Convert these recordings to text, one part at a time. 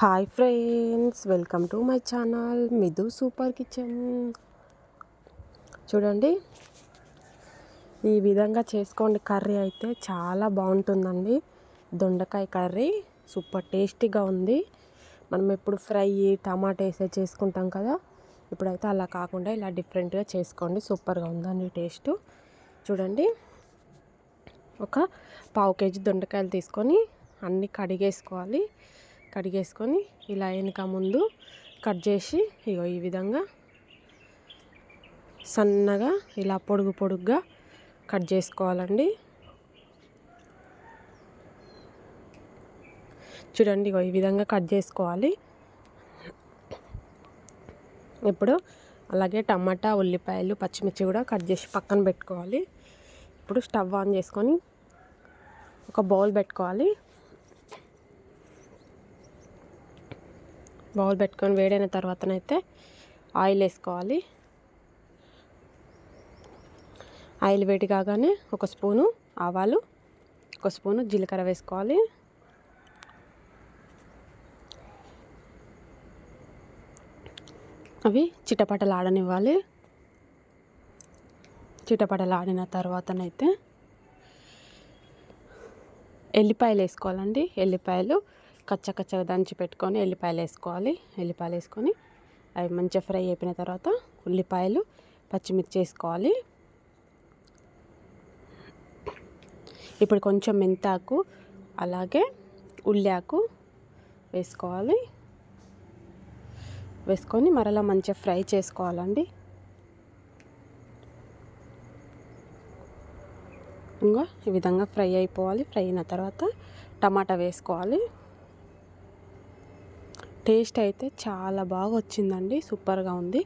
Hi friends welcome to my channel Midhu super kitchen. చూడండి ఈ విధంగా చేసుకోండి కర్రీ అయితే చాలా బాగుంటుందండి. దొండకాయ కర్రీ సూపర్ టేస్టీగా ఉంది. మనం ఎప్పుడు ఫ్రై టమాటా వేసే చేసుకుంటాం కదా. ఇప్పుడైతే అలా కాకుండా ఇలా డిఫరెంట్గా చేసుకోండి. సూపర్గా ఉందండి టేస్ట్. చూడండి ఒక పావు కేజీ దొండకాయలు తీసుకొని అన్నీ కడిగేసుకోవాలి. కడిగేసుకొని ఇలా వెనుక ముందు కట్ చేసి ఇగో ఈ విధంగా సన్నగా ఇలా పొడుగు పొడుగ్గా కట్ చేసుకోవాలండి. చూడండి ఇగో ఈ విధంగా కట్ చేసుకోవాలి. ఇప్పుడు అలాగే టమాటా ఉల్లిపాయలు పచ్చిమిర్చి కూడా కట్ చేసి పక్కన పెట్టుకోవాలి. ఇప్పుడు స్టవ్ ఆన్ చేసుకొని ఒక బౌల్ పెట్టుకోవాలి. బౌల్ పెట్టుకొని వేడైన తర్వాతనైతే ఆయిల్ వేసుకోవాలి. ఆయిల్ వేడి కాగానే ఒక స్పూను ఆవాలు ఒక స్పూను జీలకర్ర వేసుకోవాలి. అవి చిటపటలాడనివ్వాలి. చిటపటలాడిన తర్వాతనైతే ఎల్లిపాయలు వేసుకోవాలండి. ఎల్లిపాయలు కచ్చ కచ్చగా దంచి పెట్టుకొని ఎల్లిపాయలు వేసుకోవాలి. ఎల్లిపాయలు వేసుకొని అవి మంచిగా ఫ్రై అయిపోయిన తర్వాత ఉల్లిపాయలు పచ్చిమిర్చి వేసుకోవాలి. ఇప్పుడు కొంచెం మెంతాకు అలాగే ఉల్లాకు వేసుకోవాలి. వేసుకొని మరలా మంచిగా ఫ్రై చేసుకోవాలండి. ఇంకా ఈ విధంగా ఫ్రై అయిపోవాలి. ఫ్రై అయిన తర్వాత టమాటా వేసుకోవాలి. టేస్ట్ అయితే చాలా బాగా వచ్చిందండి సూపర్గా ఉంది.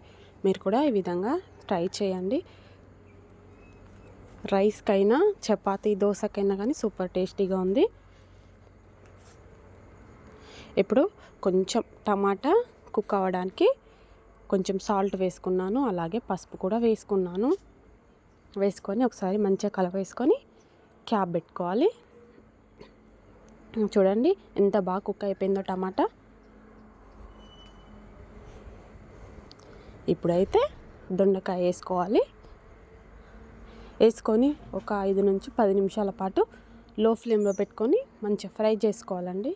మీరు కూడా ఈ విధంగా ట్రై చేయండి. రైస్కైనా చపాతీ దోశకైనా కానీ సూపర్ టేస్టీగా ఉంది. ఇప్పుడు కొంచెం టమాటా కుక్ అవ్వడానికి కొంచెం సాల్ట్ వేసుకున్నాను. అలాగే పసుపు కూడా వేసుకున్నాను. వేసుకొని ఒకసారి మంచిగా కలవేసుకొని క్యాప్ పెట్టుకోవాలి. చూడండి ఎంత బాగా కుక్ అయిపోయిందో టమాటా. ఇప్పుడైతే దొండకాయ వేసుకోవాలి. వేసుకొని ఒక ఐదు నుంచి పది నిమిషాల పాటు లో ఫ్లేమ్లో పెట్టుకొని మంచిగా ఫ్రై చేసుకోవాలండి.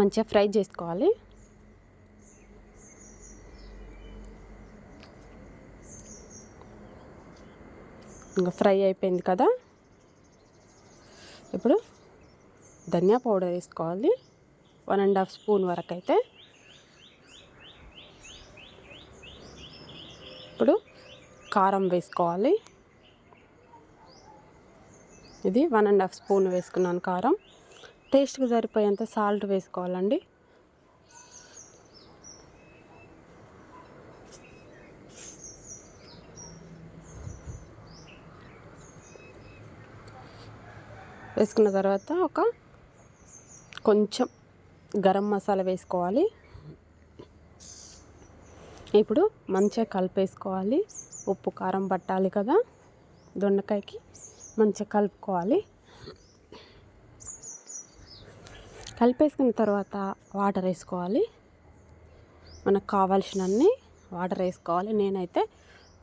మంచిగా ఫ్రై చేసుకోవాలి. ఇంకా ఫ్రై అయిపోయింది కదా. ఇప్పుడు ధనియా పౌడర్ వేసుకోవాలి. వన్ అండ్ హాఫ్ స్పూన్ వరకు అయితే ఇప్పుడు కారం వేసుకోవాలి. ఇది వన్ అండ్ హాఫ్ స్పూన్ వేసుకున్నాను కారం. టేస్ట్కి సరిపోయేంత సాల్ట్ వేసుకోవాలండి. వేసుకున్న తర్వాత ఒక కొంచెం గరం మసాలా వేసుకోవాలి. ఇప్పుడు మంచిగా కలిపేసుకోవాలి. ఉప్పు కారం పట్టాలి కదా. దొండకాయకి మంచిగా కలుపుకోవాలి. కలిపేసుకున్న తర్వాత వాటర్ వేసుకోవాలి. మనకు కావాల్సినన్ని వాటర్ వేసుకోవాలి. నేనైతే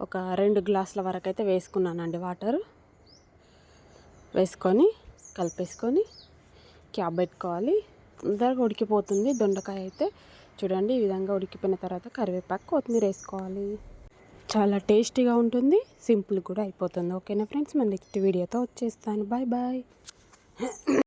ఒక రెండు గ్లాసుల వరకు అయితే వేసుకున్నానండి వాటర్. వేసుకొని కలిపేసుకొని క్యాబ్ పెట్టుకోవాలి తొందరగా ఉడికిపోతుంది. దొండకాయ అయితే చూడండి ఈ విధంగా ఉడికిపోయిన తర్వాత కరివేపాకు కొత్తిమీర వేసుకోవాలి. చాలా టేస్టీగా ఉంటుంది. సింపుల్ కూడా అయిపోతుంది. ఓకేనా ఫ్రెండ్స్? మన నెక్స్ట్ వీడియోతో వచ్చేస్తాను. Bye bye.